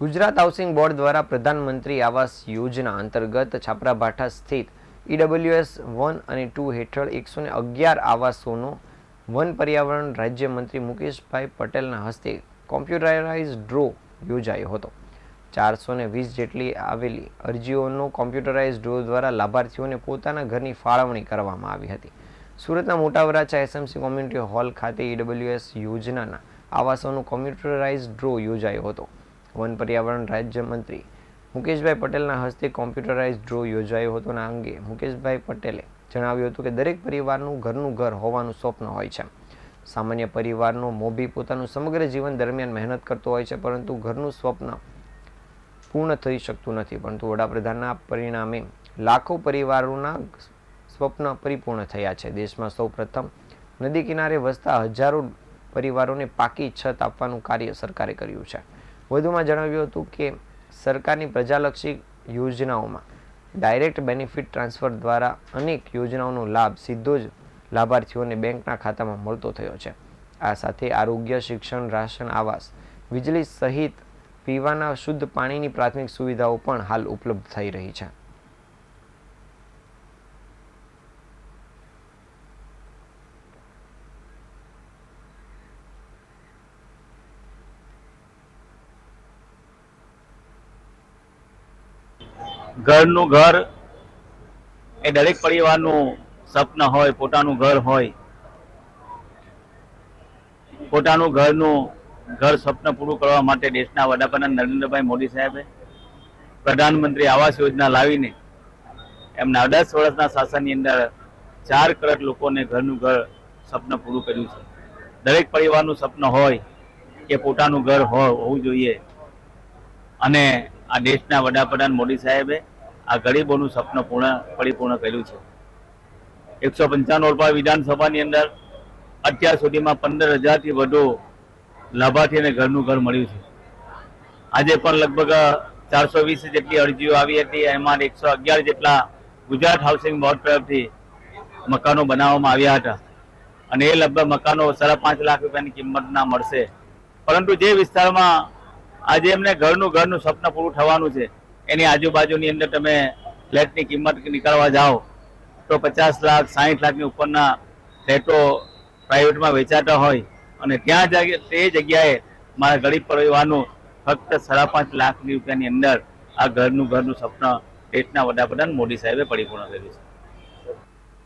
Gujarat housing board દ્વારા પ્રધાનમંત્રી આવાસ યોજના અંતર્ગત છાપરાભાઠા સ્થિત ઈડબ્લ્યુએસ વન અને ટુ હેઠળ એકસો ને અગિયાર આવાસોનો વન પર્યાવરણ રાજ્યમંત્રી મુકેશભાઈ પટેલના હસ્તે કોમ્પ્યુટરાઇઝ ડ્રો યોજાયો હતો. ચારસો ને વીસ જેટલી આવેલી અરજીઓનો કોમ્પ્યુટરાઇઝ ડ્રો દ્વારા લાભાર્થીઓને પોતાના ઘરની ફાળવણી કરવામાં આવી હતી. સુરતના મોટા વરાછા એસએમસી કોમ્યુનિટી હોલ ખાતે ઈડબ્લ્યુએસ યોજનાના આવાસોનો કોમ્પ્યુટરાઇઝ ડ્રો યોજાયો હતો. વન પર્યાવરણ રાજ્યમંત્રી મુકેશભાઈ પટેલના હસ્તે કોમ્પ્યુટરાઇઝ ડ્રો યોજાયો હતો આ અંગે મુકેશભાઈ પટેલે જણાવ્યું હતું કે દરેક પરિવારનું ઘરનું ઘર હોવાનું સ્વપ્ન હોય છે. સામાન્ય પરિવારનો મોભી પોતાનું સમગ્ર જીવન દરમિયાન મહેનત કરતો હોય છે, પરંતુ ઘરનું સ્વપ્ન પૂર્ણ થઈ શકતું નથી, પરંતુ વડાપ્રધાનના પરિણામે લાખો પરિવારોના સ્વપ્ન પરિપૂર્ણ થયા છે. દેશમાં સૌપ્રથમ નદી કિનારે વસતા હજારો પરિવારોને પાકી છત આપવાનું કાર્ય સરકારે કર્યું છે. વધુમાં જણાવ્યું હતું કે સરકારની પ્રજાલક્ષી યોજનાઓમાં ડાયરેક્ટ બેનિફિટ ટ્રાન્સફર દ્વારા અનેક યોજનાઓનો લાભ સીધો જ લાભાર્થીઓને બેંકના ખાતામાં મળતો થયો છે. આ સાથે આરોગ્ય, શિક્ષણ, રાશન, આવાસ, વીજળી સહિત પીવાના શુદ્ધ પાણીની પ્રાથમિક સુવિધાઓ પણ હાલ ઉપલબ્ધ થઈ રહી છે. ઘરનું ઘર એ દરેક પરિવારનું સપન હોય, પોતાનું ઘર હોય. પોતાનું ઘરનું ઘર સ્વપ્ન પૂરું કરવા માટે દેશના વડાપ્રધાન નરેન્દ્રભાઈ મોદી સાહેબે પ્રધાનમંત્રી આવાસ યોજના લાવીને એમના દસ વર્ષના શાસનની અંદર ચાર કરોડ લોકોને ઘરનું ઘર સપન પૂરું કર્યું છે. દરેક પરિવારનું સપન હોય કે પોતાનું ઘર હોય હોવું જોઈએ. અને આ દેશના વડાપ્રધાન મોદી સાહેબે આ ગરીબોનું સપનું પૂર્ણ પરિપૂર્ણ કર્યું છે. એકસો પંચાણું રૂપિયા વિધાનસભાની અંદર અત્યાર સુધીમાં પંદર હજારથી વધુ લાભાર્થીને ઘરનું ઘર મળ્યું છે. આજે પણ લગભગ ચારસો વીસ જેટલી અરજીઓ આવી હતી, એમાં એકસો અગિયાર જેટલા ગુજરાત હાઉસિંગ બોર્ડ તરફથી મકાનો બનાવવામાં આવ્યા હતા. અને એ લગભગ મકાનો સાડા પાંચ લાખ રૂપિયાની કિંમતના મળશે. પરંતુ જે વિસ્તારમાં આજે એમને ઘરનું ઘરનું સ્વપ્ન પૂરું થવાનું છે. એની આજુબાજુની અંદર તમે ફ્લેટની કિંમત નીકળવા જાઓ, તો પચાસ લાખ, સાહીઠ લાખની ઉપરના ફ્લેટો પ્રાઇવેટમાં વેચાતા હોય અને ત્યાં તે જગ્યાએ મારા ગરીબ પરિવારનું ફક્ત સાડા પાંચ લાખની રૂપિયાની અંદર આ ઘરનું ઘરનું સપના દેશના વડાપ્રધાન મોદી સાહેબે પરિપૂર્ણ કર્યું છે.